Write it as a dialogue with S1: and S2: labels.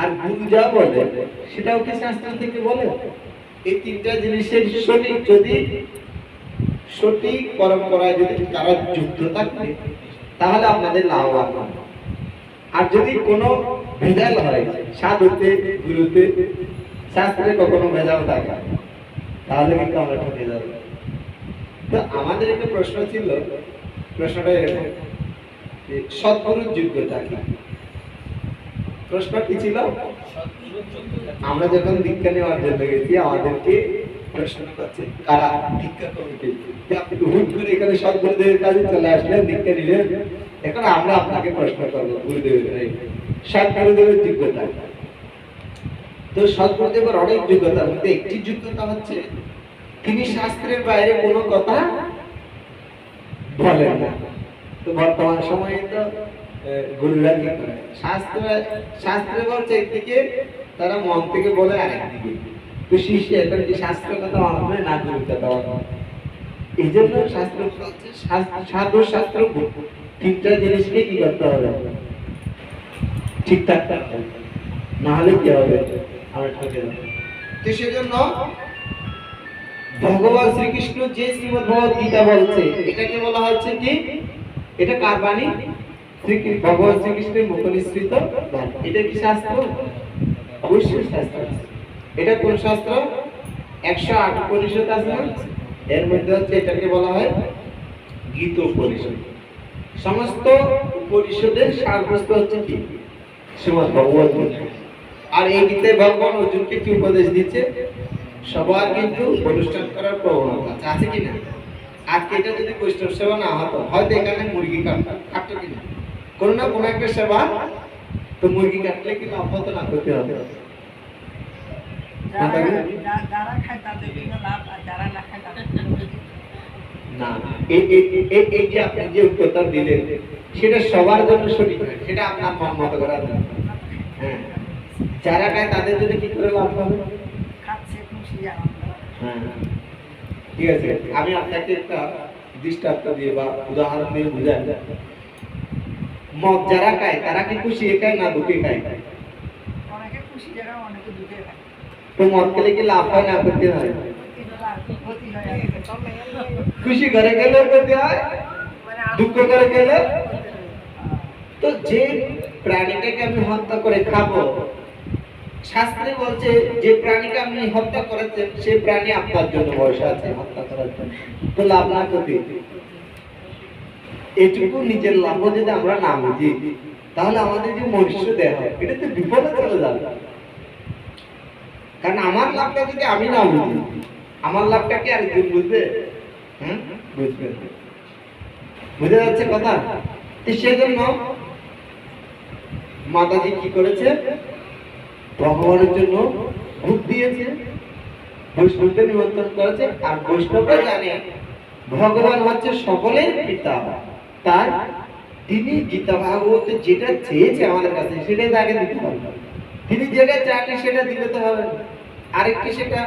S1: আর গুরু যা বলে, সেটাও কি শাস্ত্র থেকে বলে? এই তিনটা জিনিসের সঠিক যদি সঠিক পরম্পরায় যদি তারা যুক্ত থাকবে তাহলে আপনাদের লাভবান হবে আর যদি কোনো ভেজাল হয়, সাধুতে, গুরুতে, শাস্ত্রে কখনো ভেজাল থাকে, তাহলে কিন্তু আমরা ঠকে যাব তো আমাদের একটা প্রশ্ন ছিল, প্রশ্নটা এরকম সৎগুরুর যোগ্যতা কি? প্রশ্ন কি ছিল, আমরা যখন দীক্ষা নেওয়ার জন্য গেছি, আমাদেরকে কারা আপনি হুট করে এখানে সদ্গুরুদেবের কাছে চলে দীক্ষা আমরা আপনাকে করব, গুরুদেবের সদ্গুরুদেবের যোগ্যতা। তো সদ্গুরুদেবের অনেক একটি যোগ্যতা হচ্ছে, তিনি শাস্ত্রের বাইরে কোনো কথা বলেন না। তো বর্তমান সময়ে তো তারা মন থেকে বলে আরেকদিকে। তো শিষ্য শাস্ত্র কথা না এই জন্য শাস্ত্র সাধু শাস্ত্র তিনটা জিনিসকে কি করতে হবে? থাকতে হবে। না কি হবে? আমরা ঠকে তো সেজন্য ভগবান শ্রীকৃষ্ণ যে শ্রীমদ ভগবত গীতা বলছে, এটাকে বলা হচ্ছে কি? এটা কার বাণী? ভগবান শ্রীকৃষ্ণের মুখ নিঃসৃত বাণী। এটা কি শাস্ত্র? অবশ্যই শাস্ত্র এটা কোন শাস্ত্র? একশো আট আছে? এর মধ্যে হচ্ছে এটাকে বলা হয় গীত উপনিষদ। সমস্ত উপনিষদের হচ্ছে কি? শ্রীমদ ভগবত আর এই গীতে ভগবান অর্জুনকে কি উপদেশ দিচ্ছে? সবার কিন্তু অনুষ্ঠান করার প্রবণতা আছে কিনা? আজকে এটা যদি বৈষ্ণব সেবা না হতো, হয়তো এখানে মুরগি কাটতো কাটতো কি না কোনো না কোনো একটা সেবা তো মুরগি কাটলে কি লাভ না করতে হবে। না এই যে আপনি যে উত্তরটা দিলেন সেটা সবার জন্য সঠিক নয় সেটা আপনার মন মতো করা হ্যাঁ যারা খায় তাদের জন্য কি করে লাভ হবে?
S2: খাচ্ছে
S1: হ্যাঁ ঠিক আছে আমি আপনাকে একটা দৃষ্টান্ত দিয়ে বা উদাহরণ দিয়ে বুঝাই। মদ যারা খায় তারা কি খুশি খায় না দুঃখে খায়?
S2: অনেকে খুশি জায়গা অনেকে দুঃখে খায়।
S1: তো মদ খেলে কি লাভ হয় না করতে
S2: ক্ষতি হয়?
S1: খুশি করে গেলেও করতে হয়? দুঃখ করে গেলে? তো যে প্রাণীটাকে আমি হত্যা করে খাব শাস্ত্রে বলছে যে প্রাণীকে আপনি হত্যা করেছেন সেই প্রাণী আপনার জন্য বয়স আছে হত্যা করার জন্য। তো লাভ না ক্ষতি? এটুকু নিজের লাভ যদি আমরা না বুঝি, তাহলে আমাদের যে মনুষ্য দেহ, এটা তো বিপদে চলে যাবে। কারণ আমার লাভটা যদি আমি না বুঝি, আমার লাভটা কি আরেকজন বুঝবে? হ্যাঁ? বুঝবে। বুঝা যাচ্ছে কথা? সেজন্য মাতাজি কি করেছে? ভগবানের জন্য ভোট দিয়েছে, বৈষ্ণবদের নিমন্ত্রণ করেছে, আর বৈষ্ণবরা জানে, ভগবান হচ্ছে সকলের পিতা তার তিনি গীতা ভাগবত যেটা চেয়েছে আমাদের কাছে, সেটাই তাকে দিতে হবে। তিনি যেটা চাকরি সেটা দিতে হবে। আরেকটি সেটা